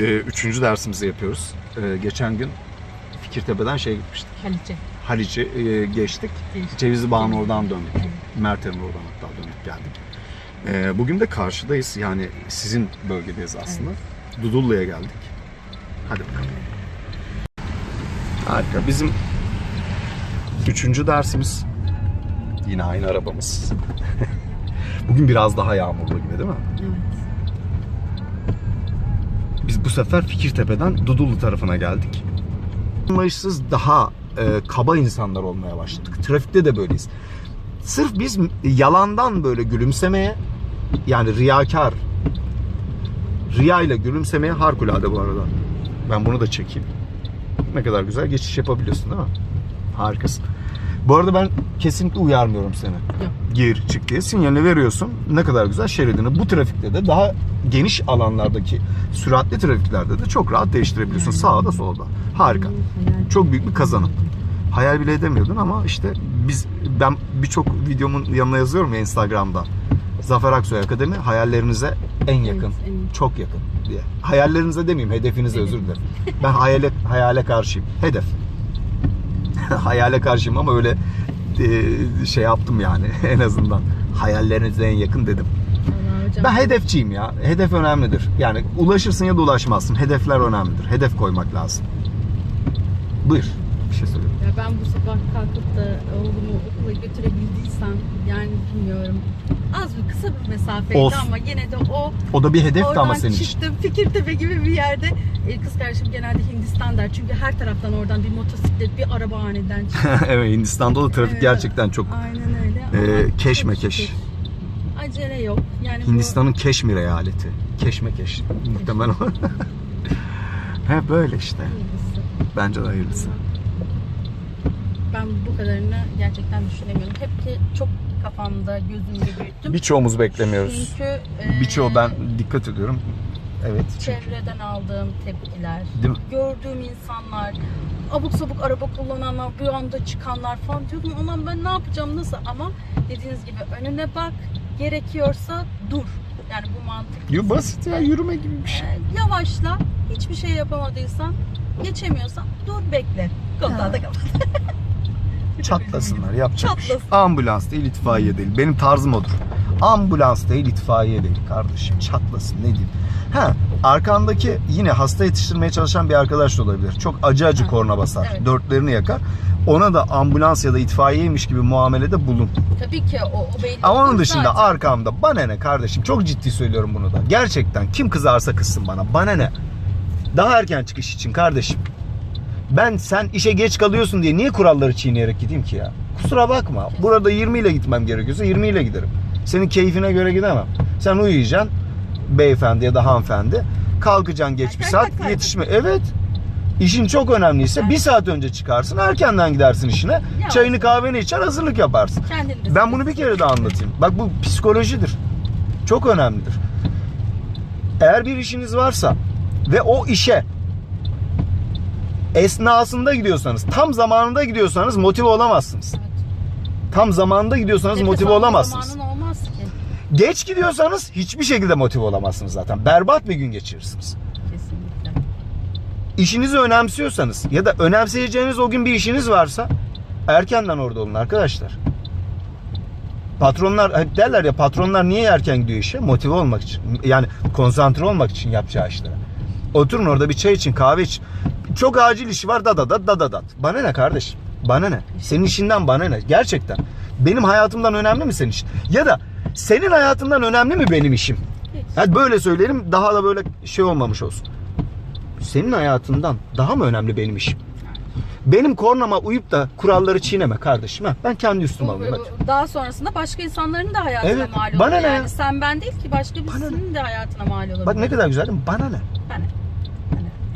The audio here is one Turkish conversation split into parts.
e, üçüncü dersimizi yapıyoruz. E, geçen gün Fikirtepe'den şey gitmiştik. Halice. Haliç'i e, geçtik. Geçtik. Cevizli Bağ'ın oradan döndük. Merter'in oradan hatta dönüp geldik. E, bugün de karşıdayız. Yani sizin bölgedeyiz aslında. Dudullu'ya geldik. Hadi bakalım. Harika. Bizim üçüncü dersimiz yine aynı arabamız. Bugün biraz daha yağmurlu gibi değil mi? Evet. Biz bu sefer Fikirtepe'den Dudullu tarafına geldik. Anlayışsız daha e, kaba insanlar olmaya başladık. Trafikte de böyleyiz. Sırf biz yalandan böyle gülümsemeye yani riyakar riya ile gülümsemeye harikulade bu arada. Ben bunu da çekeyim. Ne kadar güzel geçiş yapabiliyorsun değil mi? Harikasın. Bu arada ben kesinlikle uyarmıyorum seni. Yok. Gir çık diye sinyalini veriyorsun. Ne kadar güzel şeridini. Bu trafikte de daha geniş alanlardaki süratli trafiklerde de çok rahat değiştirebiliyorsun. Sağda solda. Harika. Çok büyük bir kazanım. Hayal bile edemiyordun ama işte biz ben birçok videomun yanına yazıyorum ya Instagram'da. Zafer Aksoy Akademi hayallerinize en yakın. Evet, evet. Çok yakın diye. Hayallerinize demeyeyim, hedefinize özür dilerim. Ben hayale hayale karşıyım. Hedef. hayale karşıyım ama öyle şey yaptım yani en azından. Hayallerinize en yakın dedim. Hocam. Ben hedefçiyim ya. Hedef önemlidir. Yani ulaşırsın ya da ulaşmazsın. Hedefler önemlidir. Hedef koymak lazım. Buyur. Bir şey söyle. Ya ben bu sabah kalkıp da oğlumu okula götürebildiysem yani bilmiyorum. Az bir kısa bir mesafeydi Olsun. ama yine de o O da bir hedefti oradan ama senin için. çıktım Fikirtepe gibi bir yerde. E, kız kardeşim genelde Hindistan der. Çünkü her taraftan oradan bir motosiklet, bir araba aniden çıkıyor. evet Hindistan'da da trafik Evet. gerçekten çok Aynen öyle. Ee, Ama keşmekeş. çok şükür Acele yok. Yani bu- Hindistan'ın Keşmir eyaleti. Keşmekeş. Muhtemelen o. He böyle işte. Bence de hayırlısı. Ben bu kadarını gerçekten düşünemiyorum. Hep ki çok kafamda, gözümde büyüttüm. Birçoğumuz beklemiyoruz. Çünkü e, Birçoğu ben dikkat ediyorum. Evet. çünkü- çevreden aldığım tepkiler, Değil mi? gördüğüm insanlar, abuk sabuk araba kullananlar, bir anda çıkanlar falan diyordum. Ulan ben ne yapacağım, nasıl? Ama dediğiniz gibi önüne bak, gerekiyorsa dur. Yani bu mantık. Yo, basit ya yürüme gibi bir şey. Ee, yavaşla, hiçbir şey yapamadıysan, geçemiyorsan dur bekle. Koltuğa da kapat. Çatlasınlar yapacak bir şey. Ambulans değil itfaiye değil. Benim tarzım odur. Ambulans değil itfaiye değil kardeşim. Çatlasın ne diyeyim. Ha arkandaki yine hasta yetiştirmeye çalışan bir arkadaş da olabilir. Çok acı acı korna basar. evet. Dörtlerini yakar. Ona da ambulans ya da itfaiyeymiş gibi muamelede bulun. Tabii ki o, o belli Ama onun dışında zaten. arkamda bana ne kardeşim çok ciddi söylüyorum bunu da. Gerçekten kim kızarsa kızsın bana. Bana ne? Daha erken çıkış için kardeşim. Ben sen işe geç kalıyorsun diye niye kuralları çiğneyerek gideyim ki ya? Kusura bakma. Burada 20 ile gitmem gerekiyorsa 20 ile giderim. Senin keyfine göre gidemem. Sen uyuyacaksın beyefendi ya da hanımefendi. Kalkacaksın geç bir saat yetişme. Evet. İşin çok önemliyse bir saat önce çıkarsın. Erkenden gidersin işine. Çayını kahveni içer hazırlık yaparsın. Ben bunu bir kere daha anlatayım. Bak bu psikolojidir. Çok önemlidir. Eğer bir işiniz varsa ve o işe esnasında gidiyorsanız, tam zamanında gidiyorsanız motive olamazsınız. Evet. Tam zamanında gidiyorsanız Nefes motive olamazsınız. zamanın olmaz ki. Geç gidiyorsanız hiçbir şekilde motive olamazsınız zaten. Berbat bir gün geçirirsiniz. Kesinlikle. İşinizi önemsiyorsanız ya da önemseyeceğiniz o gün bir işiniz varsa erkenden orada olun arkadaşlar. Patronlar hep derler ya patronlar niye erken gidiyor işe? Motive olmak için. Yani konsantre olmak için yapacağı işlere. Oturun orada bir çay için, kahve için. Çok acil işi var da da da da da da. Bana ne kardeşim? Bana ne? Senin işinden bana ne? Gerçekten. Benim hayatımdan önemli mi senin işin? Ya da senin hayatından önemli mi benim işim? Hadi böyle söyleyelim daha da böyle şey olmamış olsun. Senin hayatından daha mı önemli benim işim? Benim kornama uyup da kuralları çiğneme kardeşim. Ha, ben kendi üstüme alayım. hadi. daha sonrasında başka insanların da hayatına Evet, mal olur. bana ne yani ya? sen ben değil ki başka birisinin de hayatına mal olur. Bak ne kadar güzel değil mi? Bana ne? Bana.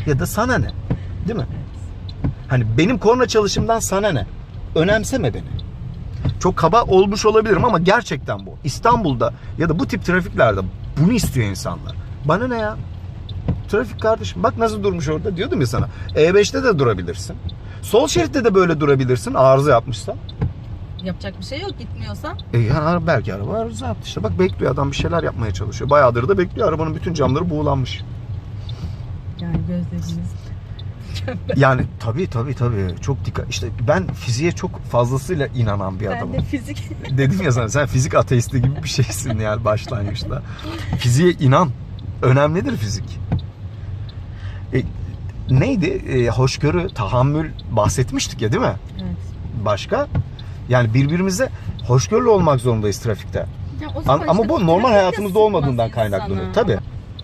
Ya da sana ne? Değil mi? Hani benim korna çalışımdan sana ne? Önemseme beni. Çok kaba olmuş olabilirim ama gerçekten bu. İstanbul'da ya da bu tip trafiklerde bunu istiyor insanlar. Bana ne ya? Trafik kardeşim. Bak nasıl durmuş orada. Diyordum ya sana. E5'te de durabilirsin. Sol şeritte de böyle durabilirsin. Arıza yapmışsa. Yapacak bir şey yok gitmiyorsa. E ya belki araba arıza yaptı işte. Bak bekliyor adam bir şeyler yapmaya çalışıyor. Bayağıdır da bekliyor. Arabanın bütün camları buğulanmış. yani gözlediğiniz. Yani tabii tabii tabii çok dikkat. İşte ben fiziğe çok fazlasıyla inanan bir Ben adamım. de fizik. Dedim ya sana sen fizik ateisti gibi bir şeysin yani başlangıçta. Fiziğe inan. Önemlidir fizik. E, neydi? E, hoşgörü, tahammül bahsetmiştik ya değil mi? evet. Başka? Yani birbirimize hoşgörülü olmak zorundayız trafikte. Ya o An- zaman Ama işte bu normal hayatımızda olmadığından kaynaklanıyor. Tabii.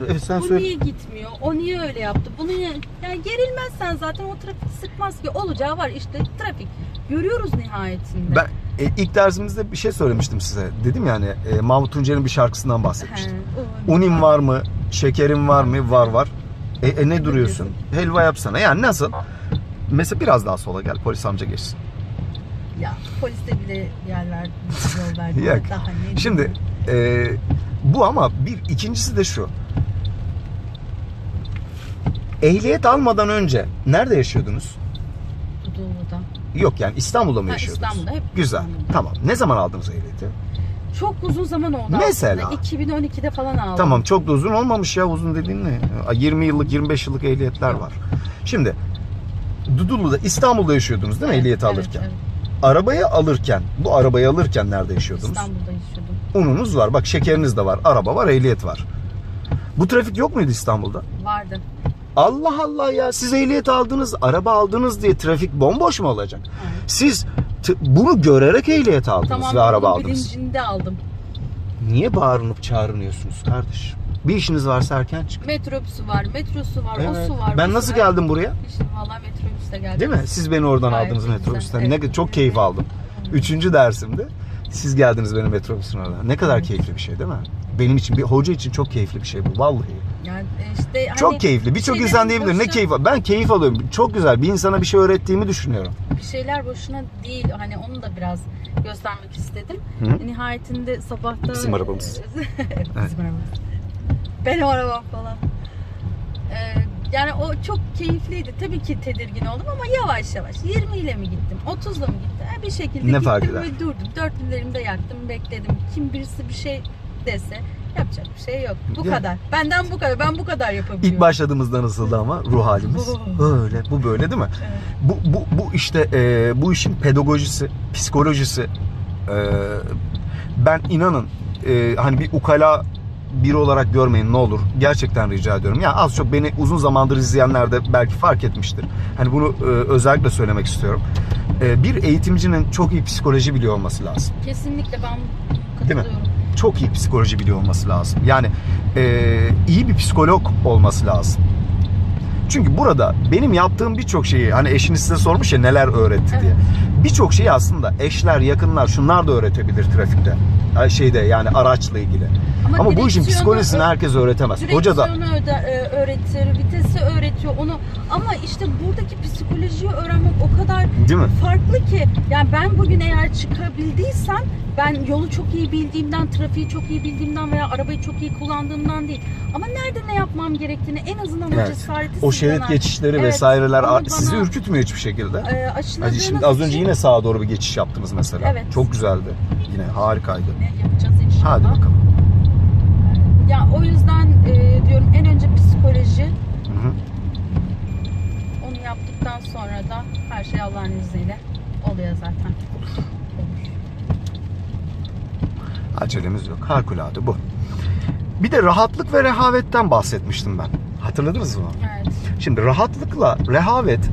Evet sen Bu söyle. niye gitmiyor? O niye öyle yaptı? Bunu niye... Yani gerilmezsen zaten o trafik sıkmaz ki. Olacağı var işte trafik. Görüyoruz nihayetinde. Ben e, ilk dersimizde bir şey söylemiştim size. Dedim yani e, Mahmut Tuncer'in bir şarkısından bahsetmiştim. He, Unim var mı? Şekerim var mı? Var var. E, e, ne duruyorsun? Helva yapsana. Yani nasıl? Mesela biraz daha sola gel. Polis amca geçsin. Ya poliste bile yer verdi, yol verdi. Yok. Daha ne Şimdi e, bu ama bir ikincisi de şu. Ehliyet almadan önce nerede yaşıyordunuz? Dudullu'da. Yok yani İstanbul'da mı Ha, yaşıyordunuz? İstanbul'da, hep Güzel. İstanbul'da. Tamam. Ne zaman aldınız ehliyeti? Çok uzun zaman oldu Mesela? aslında. 2012'de falan aldım. Tamam çok da uzun olmamış ya uzun dediğin ne? 20 yıllık 25 yıllık ehliyetler var. Şimdi Dudullu'da İstanbul'da yaşıyordunuz değil mi Evet, ehliyeti evet, alırken? evet. Arabayı alırken bu arabayı alırken nerede yaşıyordunuz? İstanbul'da yaşıyordum. Ununuz var bak şekeriniz de var araba var ehliyet var. Bu trafik yok muydu İstanbul'da? Vardı. Allah Allah ya siz ehliyet aldınız araba aldınız diye trafik bomboş mu olacak? Evet. Siz bunu görerek ehliyet aldınız Tamam ve araba aldınız. bilincinde aldım. Niye bağırınıp çağırıyorsunuz kardeş? Bir işiniz varsa erken çıkın. Metrobüsü var, metrosu var, Evet. o su var. Ben nasıl var. geldim buraya? İşte valla metrobüste geldim. Değil mi? Siz beni oradan Gayet aldınız metrobüsten. Evet. Ne çok keyif aldım. Üçüncü dersimde siz geldiniz benim metrobüsün oradan. Ne kadar keyifli bir şey değil mi? Benim için bir hoca için çok keyifli bir şey bu vallahi. Yani işte hani Çok keyifli. Birçok şeylerin insan diyebilir ne boşuna- keyif al- Ben keyif alıyorum. Çok güzel. Bir insana bir şey öğrettiğimi düşünüyorum. bir şeyler boşuna değil. Hani onu da biraz göstermek istedim. Hı? Nihayetinde sabahta... Bizim arabamız. bizim arabamız. Benim arabam falan. Ee, yani o çok keyifliydi. Tabii ki tedirgin oldum ama yavaş yavaş. 20 ile mi gittim? 30 ile mi gittim? Ha, bir şekilde Ne gittim eder? ve durdum. Dörtlülerimi de yaktım, bekledim. Kim birisi bir şey dese yapacak bir şey yok. Bu Ya. kadar. Benden bu kadar. Ben bu kadar yapabiliyorum. İlk başladığımızda nasıldı ama ruh halimiz? Böyle. Bu böyle değil mi? Bu, bu, bu işte e, bu işin pedagojisi, psikolojisi. e, ben inanın e, hani bir ukala biri olarak görmeyin ne olur. Gerçekten rica ediyorum. Ya az çok beni uzun zamandır izleyenler de belki fark etmiştir. Hani bunu e, özellikle söylemek istiyorum. E, bir eğitimcinin çok iyi psikoloji biliyor olması lazım. Kesinlikle ben Değil mi? katılıyorum. Çok iyi psikoloji biliyor olması lazım. Yani e, iyi bir psikolog olması lazım. Çünkü burada benim yaptığım birçok şeyi hani eşiniz size sormuş ya neler öğretti diye. Birçok şeyi aslında eşler, yakınlar şunlar da öğretebilir trafikte. Şeyde yani araçla ilgili. Ama bu işin psikolojisini herkes öğretemez. Hoca da e, öğretir, vitesi öğretiyor onu. Ama işte buradaki psikolojiyi öğrenmek o kadar değil mi? farklı ki. Yani ben bugün eğer çıkabildiysem ben yolu çok iyi bildiğimden, trafiği çok iyi bildiğimden veya arabayı çok iyi kullandığımdan değil. Ama nerede ne yapmam gerektiğini en azından o Evet. cesareti O şerit geçişleri Evet, vesaireler sizi bana- ürkütmüyor hiçbir şekilde. e, Hadi şimdi az önce için- yine sağa doğru bir geçiş yaptınız mesela. Evet. Çok güzeldi. Yine harikaydı. Yapacağız inşallah. Hadi bakalım. Ya o yüzden e, diyorum en önce psikoloji, Hı hı. Onu yaptıktan sonra da her şey Allah'ın izniyle oluyor zaten. Acelemiz yok. Harikulade bu. Bir de rahatlık ve rehavetten bahsetmiştim ben. Hatırladınız mı? Evet. Şimdi rahatlıkla rehavet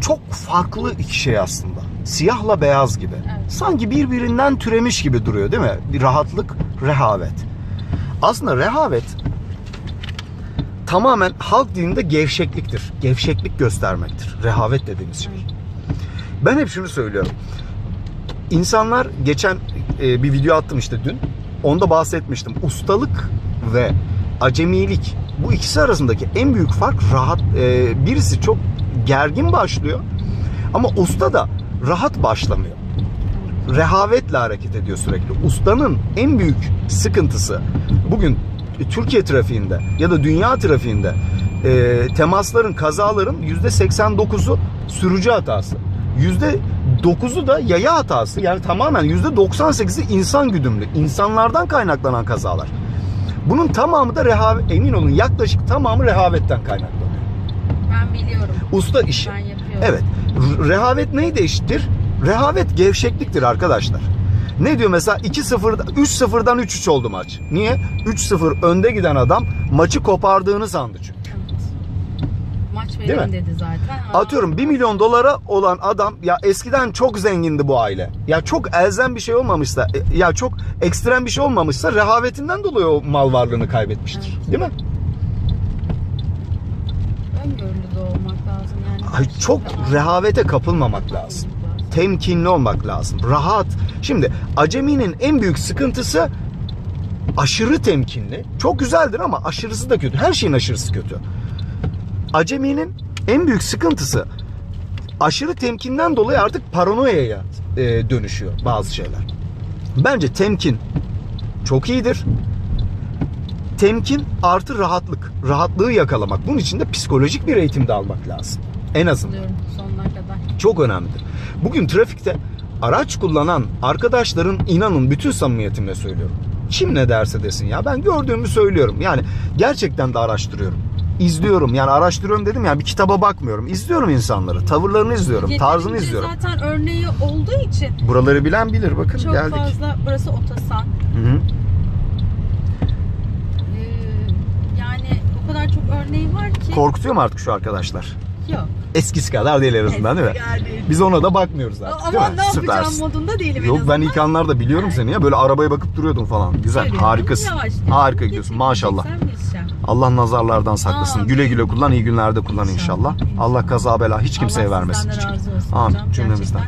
çok farklı iki şey aslında. Siyahla beyaz gibi. Evet. Sanki birbirinden türemiş gibi duruyor değil mi? Bir rahatlık, rehavet. Aslında rehavet tamamen halk dilinde gevşekliktir. Gevşeklik göstermektir. Rehavet dediğimiz şey. Ben hep şunu söylüyorum. İnsanlar geçen e, bir video attım işte dün. Onda bahsetmiştim. Ustalık ve acemilik bu ikisi arasındaki en büyük fark rahat. e, birisi çok gergin başlıyor ama usta da rahat başlamıyor. Rehavetle hareket ediyor sürekli. Ustanın en büyük sıkıntısı bugün Türkiye trafiğinde ya da dünya trafiğinde e, temasların, kazaların %89'u sürücü hatası. %9'u da yaya hatası. Yani tamamen %98'i insan güdümlü. insanlardan kaynaklanan kazalar. Bunun tamamı da rehavet, emin olun yaklaşık tamamı rehavetten kaynaklanıyor. Biliyorum. Usta işi. Ben yapıyorum. Evet. Rehavet neyi eşittir? Rehavet gevşekliktir arkadaşlar. Ne diyor mesela 2-0 3-0'dan 3-3 oldu maç. Niye? 3-0 önde giden adam maçı kopardığını sandı çünkü. Evet. Maç Değil mi? dedi zaten. Aa, Atıyorum 1 milyon dolara olan adam ya eskiden çok zengindi bu aile. Ya çok elzem bir şey olmamışsa e, ya çok ekstrem bir şey olmamışsa rehavetinden dolayı o mal varlığını kaybetmiştir. Evet. Değil mi? Olmak lazım yani. Çok rehavete kapılmamak lazım. Temkinli olmak lazım. Rahat. Şimdi aceminin en büyük sıkıntısı aşırı temkinli. Çok güzeldir ama aşırısı da kötü. Her şeyin aşırısı kötü. Aceminin en büyük sıkıntısı aşırı temkinden dolayı artık paranoyaya e, dönüşüyor bazı şeyler. Bence temkin çok iyidir. Temkin artı rahatlık. Rahatlığı yakalamak. Bunun için de psikolojik bir eğitim de almak lazım. En azından Katılıyorum sonuna kadar. çok önemlidir. Bugün trafikte araç kullanan arkadaşların inanın bütün samimiyetimle söylüyorum. Kim ne derse desin ya ben gördüğümü söylüyorum. Yani gerçekten de araştırıyorum. İzliyorum yani araştırıyorum dedim ya bir kitaba bakmıyorum. İzliyorum insanları. Tavırlarını izliyorum. Tarzını Yeterince izliyorum. Zaten örneği olduğu için Buraları bilen bilir bakın çok geldik. fazla burası Otasan. Hı hı. Ee, yani o kadar çok örneği var ki. Korkutuyor mu artık şu arkadaşlar? Yok. Eskisi kadar değil en azından değil mi? Yani. Biz ona da bakmıyoruz artık değil Ama mi? ne yapacağım Süpersin. modunda değilim en Yok ben azından. ilk anlarda biliyorum seni ya böyle arabaya bakıp duruyordun falan. Güzel Söylüyorum, harikasın. yavaş, Harika gidiyorsun maşallah. Sen. Allah nazarlardan saklasın. Amin. Güle güle kullan, iyi günlerde kullan inşallah. Allah kaza bela hiç kimseye Allah vermesin. sizden de razı olsun Amin, hocam. cümlemizden.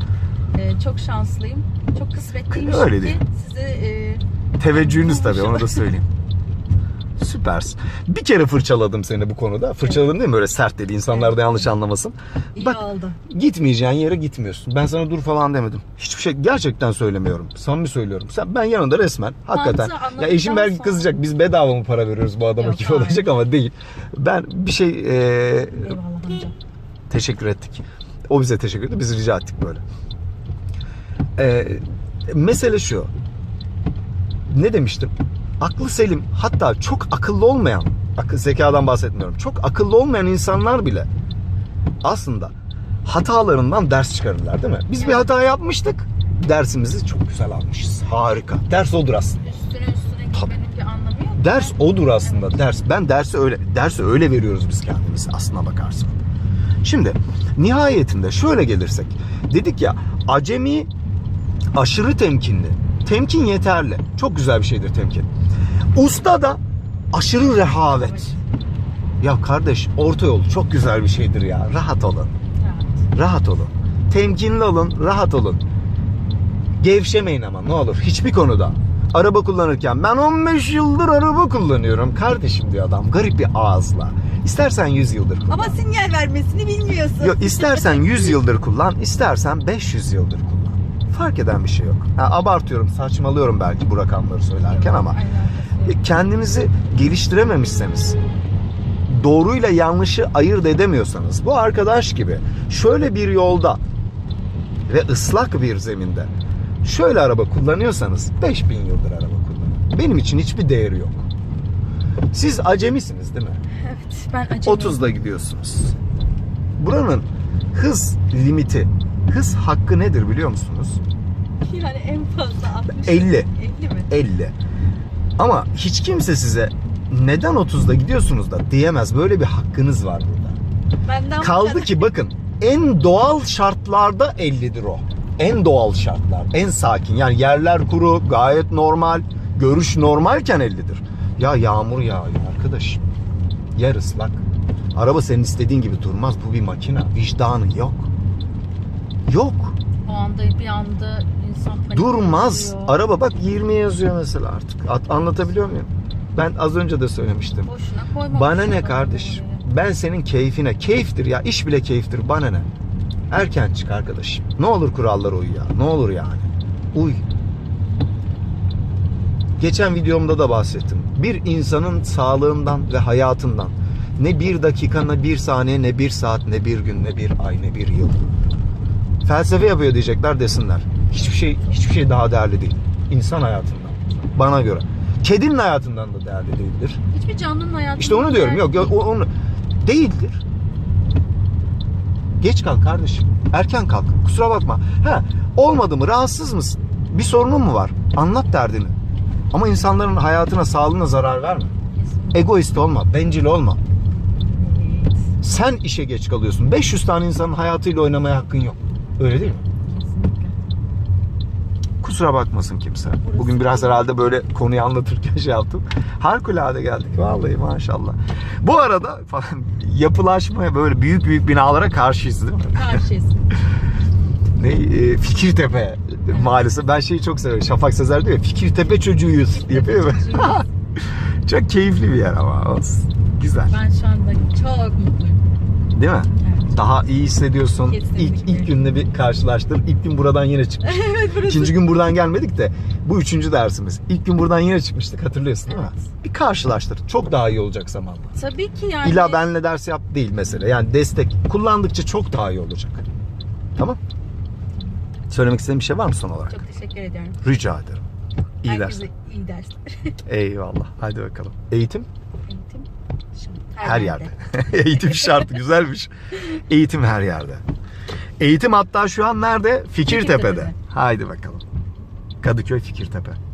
Gerçekten, e, çok şanslıyım. Çok kısmetliyim Öyle ki değil. size e, Teveccühünüz tabii onu da söyleyeyim. Süpersin. Bir kere fırçaladım seni bu konuda. Fırçaladım değil mi? Böyle sert dedi. İnsanlar da yanlış anlamasın. iyi Bak- oldu. Gitmeyeceğin yere gitmiyorsun. Ben sana dur falan demedim. Hiçbir şey gerçekten söylemiyorum. Samimi söylüyorum. Sen ben yanında resmen hakikaten. Mantığı Ya eşim belki sonra- kızacak. Biz bedava mı para veriyoruz bu adama Yok, gibi hayır. olacak ama değil. Ben bir şey e, Eyvallah amca. teşekkür ettik. O bize teşekkür etti. Biz rica ettik böyle. Ee, mesele şu. Ne demiştim? Aklı selim hatta çok akıllı olmayan, akıl zekadan bahsetmiyorum. Çok akıllı olmayan insanlar bile aslında hatalarından ders çıkarırlar değil mi? Biz bir Evet. hata yapmıştık. Dersimizi çok güzel almışız. Harika. Ders odur aslında. Üstüne üstüne gitmenin bir anlamı yok. Ders odur aslında. Ders. Ben dersi öyle dersi öyle veriyoruz biz kendimiz aslına bakarsın. Şimdi nihayetinde şöyle gelirsek dedik ya acemi aşırı temkinli. Temkin yeterli. Çok güzel bir şeydir temkin. Usta da aşırı rehavet. Ya kardeş orta yol çok güzel bir şeydir ya. Rahat olun. Evet. Rahat olun. Temkinli olun, rahat olun. Gevşemeyin ama ne olur hiçbir konuda. Araba kullanırken ben 15 yıldır araba kullanıyorum kardeşim diyor adam garip bir ağızla. İstersen 100 yıldır kullan. Ama sinyal vermesini bilmiyorsun. Yok istersen 100 yıldır kullan, istersen 500 yıldır kullan. Fark eden bir şey yok. Ha, abartıyorum, saçmalıyorum belki bu rakamları söylerken ama e, kendinizi geliştirememişseniz, doğruyla yanlışı ayırt edemiyorsanız, bu arkadaş gibi şöyle bir yolda ve ıslak bir zeminde şöyle araba kullanıyorsanız 5000 yıldır araba kullanın. Benim için hiçbir değeri yok. Siz acemisiniz değil mi? Evet ben acemiyim. 30'da gidiyorsunuz. Buranın hız limiti, hız hakkı nedir biliyor musunuz? Yani en fazla 60. 50. 50 mi? 50. Ama hiç kimse size neden 30'da gidiyorsunuz da diyemez. Böyle bir hakkınız var burada. Benden Kaldı ki bakın en doğal şartlarda 50'dir o. En doğal şartlar, en sakin. Yani yerler kuru, gayet normal, görüş normalken 50'dir. Ya yağmur yağıyor arkadaş. Yer ıslak. Araba senin istediğin gibi durmaz. Bu bir makine. Vicdanı yok. Yok. O anda bir anda Durmaz. Araba bak 20 yazıyor mesela artık. At- anlatabiliyor muyum? Ben az önce de söylemiştim. Bana ne kardeş? Ben senin keyfine. Keyiftir ya. iş bile keyiftir. Bana ne? Erken çık arkadaşım. Ne olur kurallara uy ya. Ne olur yani. Uy. Geçen videomda da bahsettim. Bir insanın sağlığından ve hayatından ne bir dakika, ne bir saniye, ne bir saat, ne bir gün, ne bir ay, ne bir yıl. Felsefe yapıyor diyecekler desinler. Hiçbir şey hiçbir şey daha değerli değil. İnsan hayatından. Bana göre. Kedinin hayatından da değerli değildir. Hiçbir canlının hayatında... İşte onu diyorum. Yok, yok onu değildir. Geç kalk kardeşim. Erken kalk. Kusura bakma. Ha, olmadı mı? Rahatsız mısın? Bir sorunun mu var? Anlat derdini. Ama insanların hayatına, sağlığına zarar verme. Egoist olma, bencil olma. Sen işe geç kalıyorsun. 500 tane insanın hayatıyla oynamaya hakkın yok. Öyle değil mi? Kusura bakmasın kimse. Bugün biraz herhalde böyle konuyu anlatırken şey yaptım. Harikulade geldik vallahi maşallah. Bu arada falan yapılaşmaya böyle büyük büyük binalara karşıyız değil mi? Karşıyız. Ne e, Fikirtepe maalesef. Ben şeyi çok seviyorum. Şafak Sezer diyor ya Fikirtepe çocuğuyuz yapıyor mu? çok keyifli bir yer ama olsun. Güzel. ben şu anda çok mutluyum. Değil mi? Daha iyi hissediyorsun. Kesinlikle. İlk ilk günde bir karşılaştın. İlk gün buradan yine çıktık. evet burası. İkinci gün buradan gelmedik de bu üçüncü dersimiz. İlk gün buradan yine çıkmıştık hatırlıyorsun değil mi? Evet. Bir karşılaştır. Çok daha iyi olacak zamanla. Tabii ki yani. İlla benle ders yap değil mesele. Yani destek kullandıkça çok daha iyi olacak. Tamam? Söylemek istediğin bir şey var mı son olarak? Çok teşekkür ediyorum. Rica ederim. İyi Herkese dersler. iyi dersler. Eyvallah. Hadi bakalım. Eğitim Her yerde. Eğitim şart. Güzelmiş. Eğitim her yerde. Eğitim hatta şu an nerede? Fikirtepe'de. Fikirtepe'de. Haydi bakalım. Kadıköy Fikirtepe.